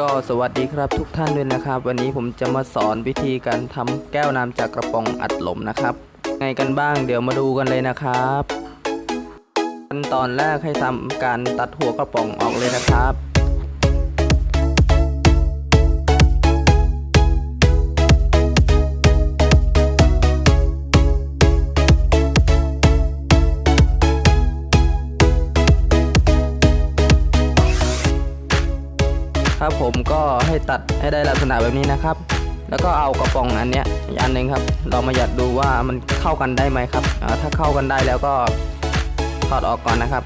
ก็สวัสดีครับทุกท่านด้วยนะครับ วันนี้ผมจะมาสอนวิธีการทำแก้วน้ำจากกระป๋องอัดลมนะครับไงกันบ้างเดี๋ยวมาดูกันเลยนะครับขั้นตอนแรกให้ทำการตัดหัวกระป๋องออกเลยนะครับ ครับผมก็ให้ตัดให้ได้ลักษณะแบบนี้นะครับ แล้วก็เอากระป๋องอันเนี้ยอีกอันหนึ่งครับ เรามาหยัดดูว่ามันเข้ากันได้ไหมครับถ้าเข้ากันได้แล้วก็ถอดออกก่อนนะครับ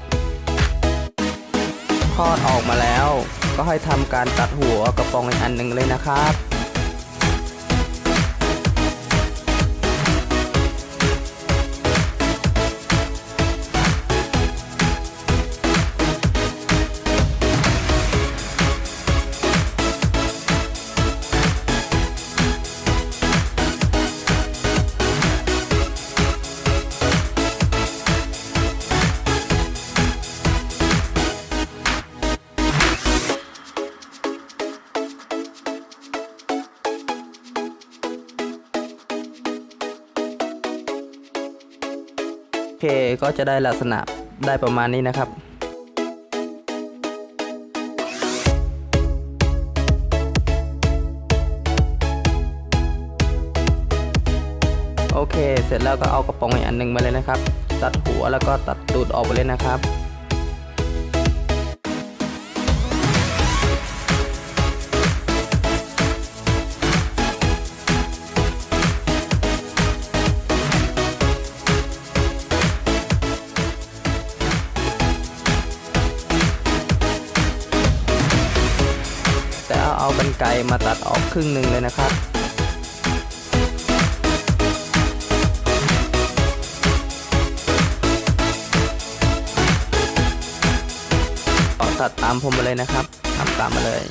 ทอดออกมาแล้ว ก็ให้ทำการตัดหัวกระป๋องอีกอันหนึ่งเลยนะครับ เคก็จะได้ลักษณะได้ประมาณนี้นะครับโอเค เสร็จแล้วก็เอากระป๋องอีกอันหนึ่งมาเลยนะครับ ตัดหัวแล้วก็ตัดตูดออกไปเลยนะครับากรรไกรมาตัดออกครึ่งหนึ่งเลยนะครับตัดตามผมมาเลยนะครับทำตามมาเลย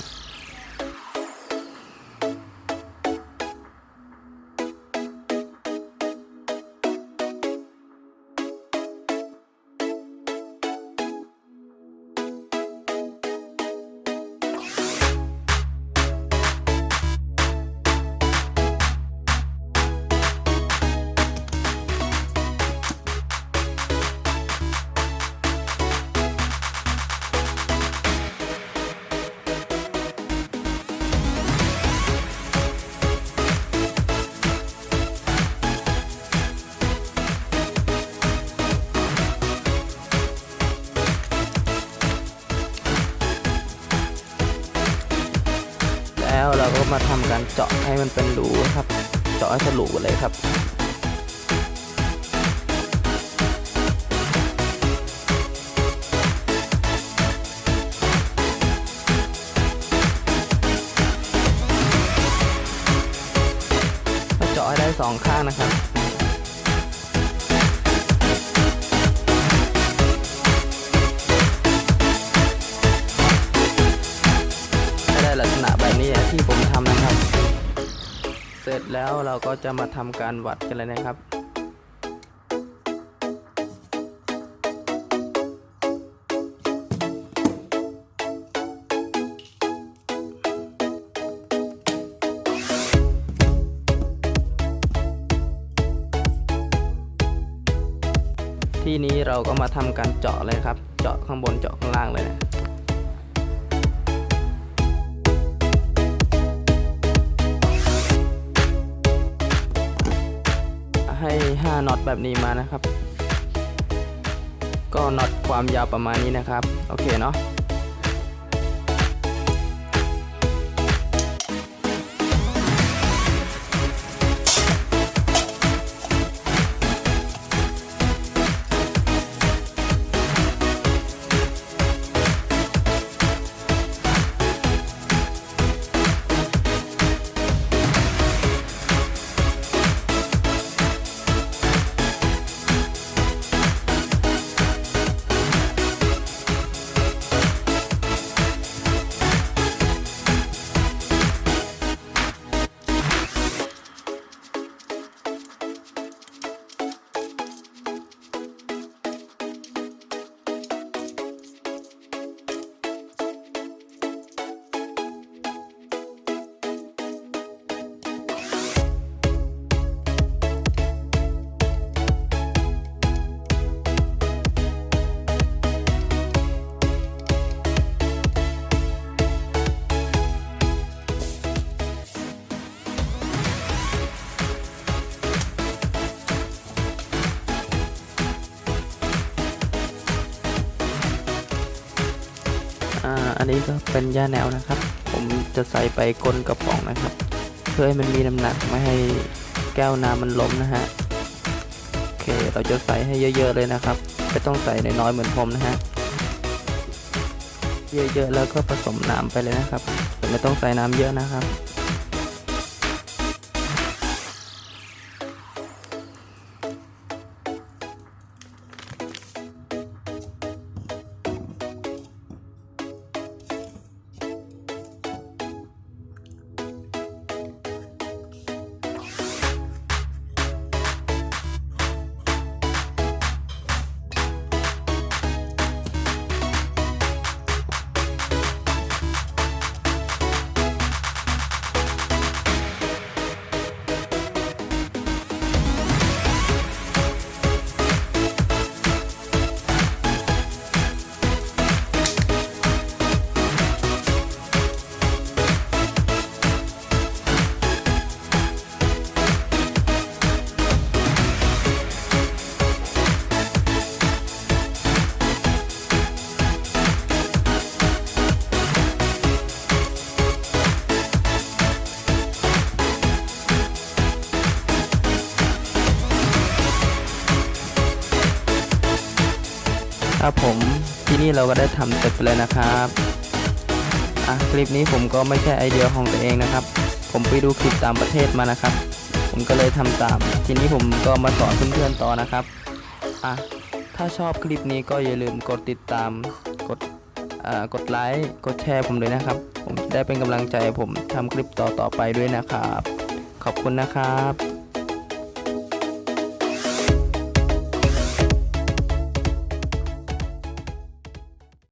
เราก็มาทำการเจาะให้มันเป็นรูครับ เจาะให้ทะลุเลยครับเจาะให้ได้สองข้างนะครับ แล้วเราก็จะมาทำการวัดกันเลยนะครับที่นี้เราก็มาทำการเจาะเลยครับ เจาะข้างบนเจาะข้างล่างเลยนะ ให้5น็อตแบบนี้มานะครับ ก็น็อตความยาวประมาณนี้นะครับ โอเคเนาะ อันนี้ก็เป็นย่าแนวนะครับ ผมจะใส่ไปก้นกระป๋องนะครับ เพื่อให้มันมีน้ำหนักไม่ให้แก้วน้ำมันล้มนะฮะโอเคเราจะใส่ให้เยอะ ๆ เลยนะครับไม่ต้องใส่น้อยๆเหมือนผมนะฮะเยอะๆแล้วก็ผสมน้ำไปเลยนะครับแต่ไม่ต้องใส่น้ำเยอะนะครับ ครับผมที่นี่เราก็ได้ทำเสร็จไปเลยนะครับอะคลิปนี้ผมก็ไม่ใช่ไอเดียของตัวเองนะครับ ผมไปดูคลิปตางประเทศมานะครับ ผมก็เลยทำตาม ทีนี้ผมก็มาสอนเพื่อนๆต่อนะครับอะถ้าชอบคลิปนี้ก็อย่าลืมกดติดตามกดอ่ากดไลค์กดแชร์ผมด้วยนะครับ ผมจะได้เป็นกำลังใจผมทำคลิปต่อๆไปด้วยนะครับ ขอบคุณนะครับ